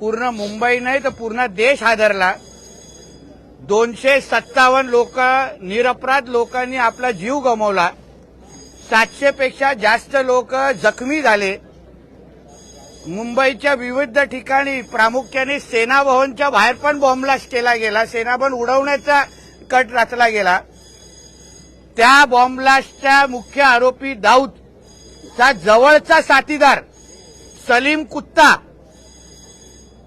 पूर्ण मुंबई नाही तर पूर्ण देश हादरला. दोनशे सत्तावन्न लोक निरपराध लोकांनी आपला जीव गमावला. सातशे पेक्षा जास्त लोक जखमी झाले. मुंबईच्या विविध ठिकाणी प्रामुख्याने सेना भवनच्या बाहेर पण बॉम्बलास्ट केला गेला. सेना भवन उडवण्याचा कट रचला गेला. त्या बॉम्बलास्टच्या मुख्य आरोपी दाऊदचा जवळचा साथीदार सलीम कुत्ता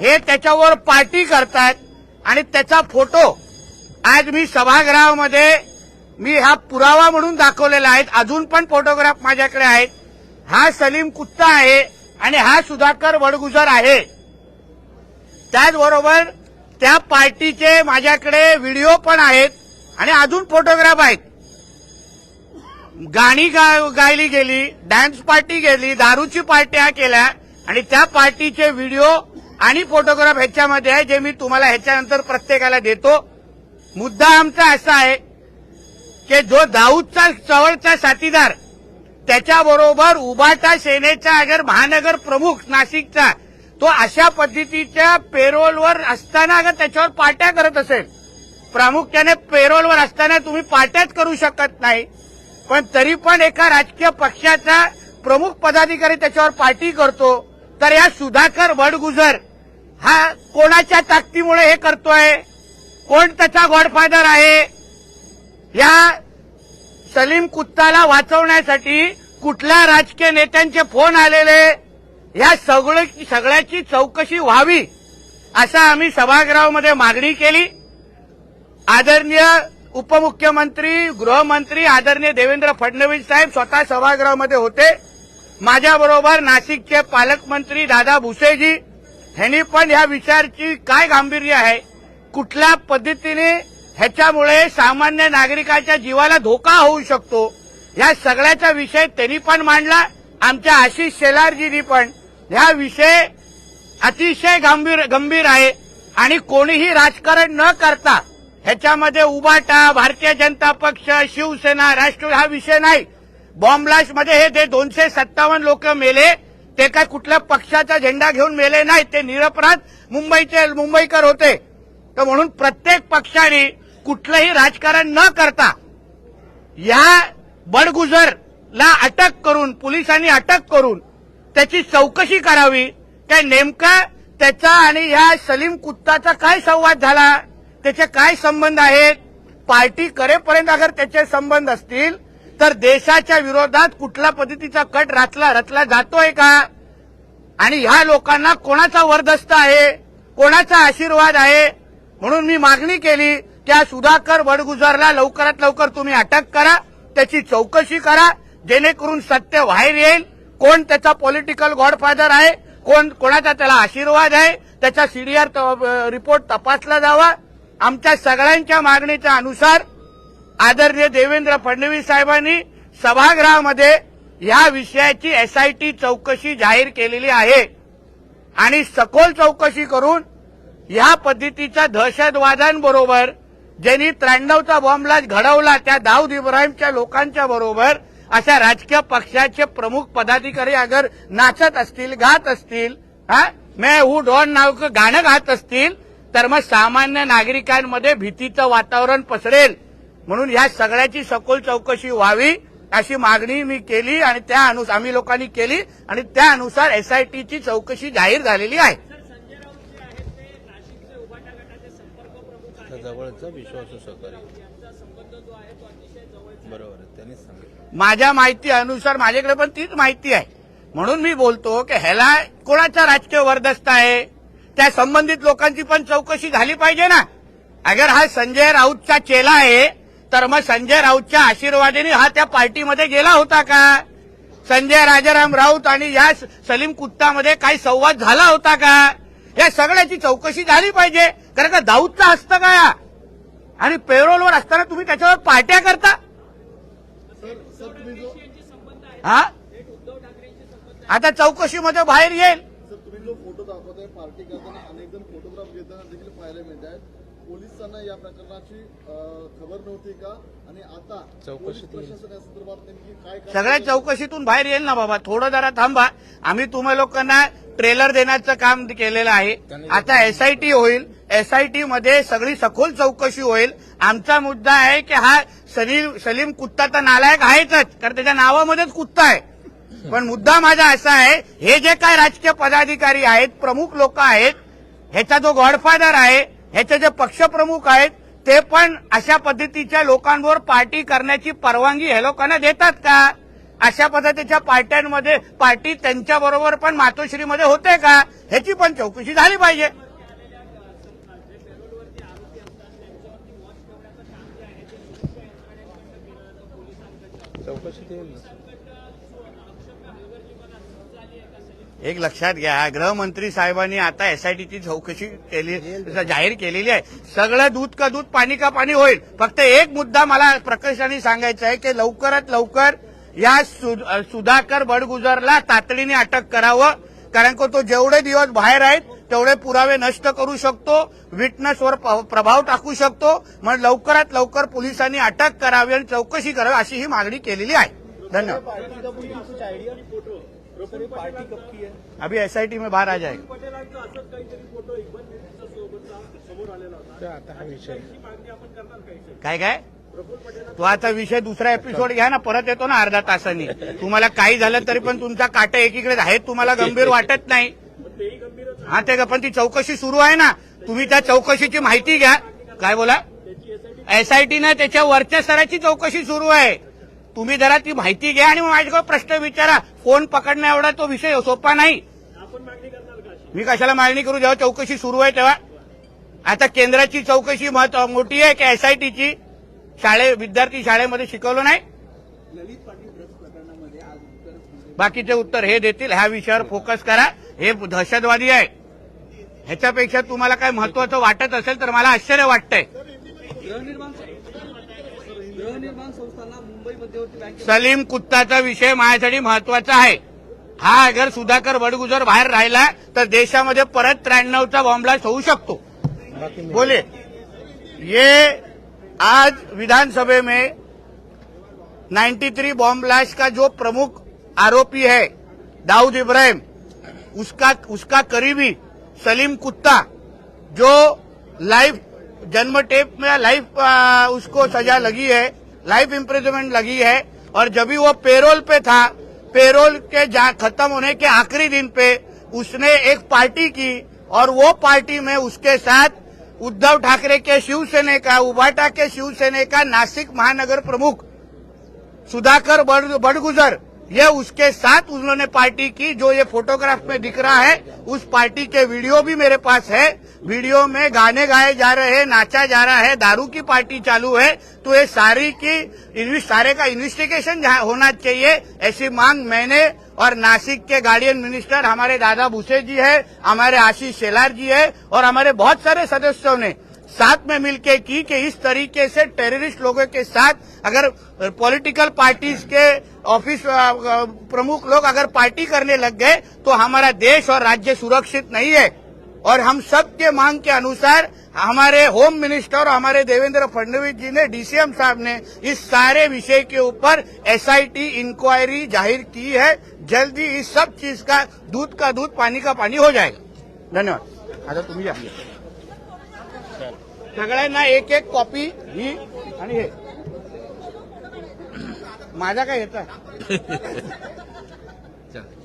हे त्याच्यावर पार्टी करतायत आणि त्याचा फोटो आज मी सभागृहामध्ये मी हा पुरावा म्हणून दाखवलेला आहे. अजून पण फोटोग्राफ माझ्याकडे आहेत. हा सलीम कुत्ता आहे आणि हा सुधाकर वडगुजर आहे. त्याचबरोबर त्या पार्टीचे माझ्याकडे व्हिडिओ पण आहेत आणि अजून फोटोग्राफ आहेत. गाणी गा- गायली गेली डान्स पार्टी गेली दारूची पार्ट्या केल्या आणि त्या पार्टीचे व्हिडिओ आणि फोटोग्राफ ह्याच्यामध्ये आहे जे मी तुम्हाला ह्याच्यानंतर प्रत्येकाला देतो. मुद्दा आमचा असा आहे की जो दाऊदचा चवळचा साथीदार त्याच्याबरोबर उबाटा सेनेचा अगर महानगर प्रमुख नाशिकचा तो अशा पद्धतीच्या पेरोलवर असताना अगर त्याच्यावर पार्ट्या करत असेल. प्रामुख्याने पेरोलवर असताना तुम्ही पार्ट्याच करू शकत नाही. पण तरी पण एका राजकीय पक्षाचा प्रमुख पदाधिकारी त्याच्यावर पार्टी करतो. तर या सुधाकर वडगुजर हा कोणाच्या ताकदीमुळे हे करतोय? कोण त्याचा गॉडफादर आहे? या सलीम कुत्ताला वाचवण्यासाठी कुठल्या राजकीय नेत्यांचे फोन आलेले? या सगळे सगळ्याची चौकशी व्हावी असं आम्ही सभागृहामध्ये मागणी केली. आदरणीय उपमुख्यमंत्री गृहमंत्री आदरणीय देवेंद्र फडणवीस साहेब स्वतः सभागृहामध्ये होते. माझ्याबरोबर नाशिकचे पालकमंत्री दादा भुसेजी ह्यांनी पण ह्या विषयाची काय गांभीर्य आहे? कुठल्या पद्धतीने ह्याच्यामुळे सामान्य नागरिकाच्या जीवाला धोका होऊ शकतो? या सगळ्याचा विषय त्यांनी पण मांडला आमच्या आशिष शेलारजीनी पण. ह्या विषय अतिशय गंभीर गंभीर आहे आणि कोणीही राजकारण न करता ह्याच्यामध्ये उबाटा भारतीय जनता पक्ष शिवसेना राष्ट्र हा विषय नाही. बॉम्बलास्टमध्ये हे जे दोनशे सत्तावन्न लोक मेले ते काय कुठल्या पक्षाचा झेंडा घेऊन मेले नाही ते निरपराध मुंबईचे मुंबईकर होते. तर म्हणून प्रत्येक पक्षाने कुठलंही राजकारण न करता या बडगुजरला अटक करून पोलिसांनी अटक करून त्याची चौकशी करावी. काय नेमका त्याचा आणि या सलीम कुत्ताचा काय संवाद झाला? त्याचे काय संबंध आहेत? पार्टी करेपर्यंत अगर त्याचे संबंध असतील तर देशाच्या विरोधात कुठल्या पद्धतीचा कट रचला रचला जातोय का? आणि ह्या लोकांना कोणाचा वरदस्त आहे? कोणाचा आशीर्वाद आहे? म्हणून मी मागणी केली त्या सुधाकर वडगुजारला लवकरात लवकर तुम्ही अटक करा त्याची चौकशी करा जेणेकरून सत्य बाहेर येईल. कोण त्याचा पॉलिटिकल गॉडफादर आहे? कोण कोणाचा त्याला आशीर्वाद आहे? त्याचा सीडीआर रिपोर्ट तपासला जावा. आमच्या सगळ्यांच्या मागणीच्या अनुसार आदरणीय देवेंद्र फडणवीस साहेबांनी सभागृहामध्ये या विषयाची एसआयटी चौकशी जाहीर केलेली आहे. आणि सखोल चौकशी करून या पद्धतीच्या दहशतवादांबरोबर ज्यांनी त्र्याण्णवचा बॉम्बला घडवला त्या दाऊद इब्राहिमच्या लोकांच्या बरोबर अशा राजकीय पक्षाचे प्रमुख पदाधिकारी अगर नाचत असतील गात असतील हा? मैं हू डॉन नाव गाणं गात असतील तर मग सामान्य नागरिकांमध्ये भीतीचं वातावरण पसरेल. म्हणून या सगळ्याची सखोल चौकशी व्हावी अशी मागणी मी केली आणि त्या अनुसार आम्ही लोकांनी केली आणि त्या अनुसार एसआयटीची चौकशी जाहीर झालेली आहे. जवळचा विश्वासू सहकारी. बरोबर आहे त्यांनीच सांगितलं. माझ्या माहिती अनुसार माझ्याकडे पण तीच माहिती आहे. म्हणून मी बोलतो की ह्याला कोणाचा राजकीय वर्दस्त आहे? त्या संबंधित लोकांची पण चौकशी झाली पाहिजे ना. अगर हा संजय राऊतचा चेला आहे तर मग संजय राऊतच्या आशीर्वादाने हा त्या पार्टीमध्ये गेला होता का? संजय राजाराम राऊत आणि या सलीम कुत्तामध्ये काही संवाद झाला होता का? या सगळ्याची चौकशी झाली पाहिजे. कारण का दाऊदचा हस्त का आणि पेरोलवर असताना तुम्ही त्याच्यावर पार्ट्या करता? हा? आता चौकशीमध्ये बाहेर येईल. फोटो पार्टी पोलिसांना या प्रकरणाची खबर नव्हती का? आणि आता पोलीस चौकशीत प्रशासन या संदर्भात नेमकी काय काय सगळ्या चौकशीतून बाहेर येईल ना बाबा. थोडं जरा थांबा. आम्ही तुम्हा लोकांना ट्रेलर देण्याचं काम केलेलं आहे. आता एसआयटी होईल. एसआयटी मध्ये सगळी सखोल चौकशी होईल. आमचा मुद्दा आहे की हा सलीम सलीम कुत्ता तर नालायक आहेच कारण त्याच्या नावामध्येच कुत्ता आहे. पण मुद्दा माझा असा आहे हे जे काय राजकीय पदाधिकारी आहेत प्रमुख लोक आहेत ह्याचा जो गॉडफादर आहे ह्याचे जे पक्षप्रमुख आहेत ते पण अशा पद्धतीच्या लोकांवर पार्टी करण्याची परवानगी हे लोकांना देतात का? अशा पद्धतीच्या पार्ट्यांमध्ये पार्टी त्यांच्याबरोबर पण मातोश्रीमध्ये होते का? ह्याची पण चौकशी झाली पाहिजे. चौकशी येईल ना एक लक्षात घ्या गृहमंत्री साहेबांनी आता एसआयटीची चौकशी केली जाहीर केलेली आहे. सगळं दूध का दूध पाणी का पाणी होईल? फक्त एक मुद्दा मला प्रकर्षाने सांगायचा आहे की लवकरात लवकर या सु- सुधाकर बडगुजरला तातडीने अटक करावं. कारण का तो जेवढे दिवस बाहेर आहेत तेवढे पुरावे नष्ट करू शकतो विटनेसवर प्रभाव टाकू शकतो. मग लवकरात लवकर पोलिसांनी अटक करावी आणि चौकशी करावी अशी ही मागणी केलेली आहे. धन्यवाद अभी एसआईटी में बाहर आ जाएगा। काय काय? तो आता विषय दुसरा एपिसोड घ्या ना परत येतो ना अर्धा तासांनी. तुम्हाला काही झालं तरी पण तुमचा काटा एकीकडे आहे तुम्हाला गंभीर वाटत नाही. हा ते पण ती चौकशी सुरू आहे ना. तुम्ही त्या चौकशीची माहिती घ्या. काय बोला? एसआयटीनं त्याच्या वरच्या स्तराची चौकशी सुरू आहे. तुम्ही जरा ती माहिती घ्या आणि माझ्याकडे प्रश्न विचारा. फोन पकडण्या एवढा तो विषय सोपा नाही. मी कशाला मागणी करू? जेव्हा चौकशी सुरू आहे तेव्हा. आता केंद्राची चौकशी महत्त्व मोठी आहे की एसआयटीची शाळे विद्यार्थी शाळेमध्ये शिकवलं नाही? बाकीचे उत्तर हे देतील. ह्या विषयावर फोकस करा. हे दहशतवादी आहे. ह्याच्यापेक्षा तुम्हाला काय महत्वाचं वाटत असेल तर मला आश्चर्य वाटतंय. सलीम कुत्ताचा विषय माझ्यासाठी महत्त्वाचा आहे. हा अगर सुधाकर बडगुजर बाहेर राहिला तर देशामध्ये परत त्र्याण्णवचा बॉम्बलास्ट होऊ शकतो. बोले. ये आज विधानसभा में 93 बॉम्ब ब्लास्ट का जो प्रमुख आरोपी है दाऊद इब्राहिम उसका उसका करीबी सलीम कुत्ता जो लाइफ जन्म टेप में लाइफ उसको सजा लगी है लाइफ इम्प्रिजनमेंट लगी है और जब भी वो पेरोल पे था, पेरोल के खत्म होने के आखिरी दिन पे उसने एक पार्टी की और वो पार्टी में उसके साथ उद्धव ठाकरे के शिवसेने का, उबाटा के शिवसेने का नासिक महानगर प्रमुख सुधाकर बड़गुजर, ये उसके साथ उन्होंने पार्टी की, जो ये फोटोग्राफ में दिख रहा है, उस पार्टी के वीडियो भी मेरे पास है। वीडियो में गाने गाए जा रहे हैं, नाचा जा रहा है, दारू की पार्टी चालू है तो ये सारी की सारे का इन्वेस्टिगेशन होना चाहिए, ऐसी मांग मैंने और नासिक के गार्डियन मिनिस्टर हमारे दादा भूसे जी है, हमारे आशीष शेलार जी है, और हमारे बहुत सारे सदस्यों ने साथ में मिलकर की कि इस तरीके से टेररिस्ट लोगों के साथ अगर पॉलिटिकल पार्टीज़ के ऑफ़िस प्रमुख लोग अगर पार्टी करने लग गए तो हमारा देश और राज्य सुरक्षित नहीं है। और हम सब के मांग के अनुसार हमारे होम मिनिस्टर और हमारे देवेंद्र फडणवीस जी ने डीसीएम साहब ने इस सारे विषय के ऊपर एसआईटी इंक्वायरी जाहिर की है। जल्दी इस सब चीज का दूध का दूध पानी का पानी हो जाएगा। धन्यवाद। आता तुम्ही या। सगळ्यांना एक एक कॉपी ही आणि हे. माझा काय येत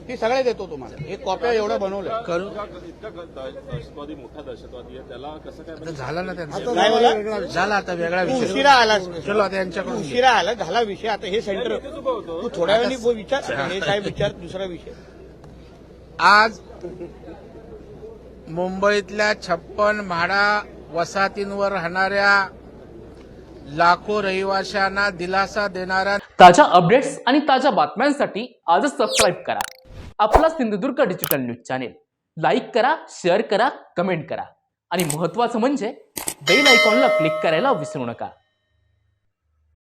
ती सगळे देतो तुम्हाला. एक कॉप्या एवढं बनवलं करू. इतका दहशतवादी मोठा दहशतवादी आहे. त्याला कसं काय आता झाला ना त्यांचा काय बोला? झाला. आता वेगळा तू विषय. उशिरा आलास चलो आता यांच्याकडून. उशिरा आला झाला विषय. आता हे सेंटर तू थोड्या वेळाने बोल, विचार. हे काय विचार? दुसरा विषय. आज मुंबईतल्या छप्पन म्हाडा वसाहतींवर राहणाऱ्या लाखो रहिवाशांना दिलासा देणाऱ्या ताज्या अपडेट्स आणि ताज्या बातम्यांसाठी आजच सबस्क्राईब करा. आपला Sindhudurg digital news channel like करा शेअर करा कमेंट करा. आणि महत्त्वाचं म्हणजे बेल आयकॉनला क्लिक करायला विसरू नका.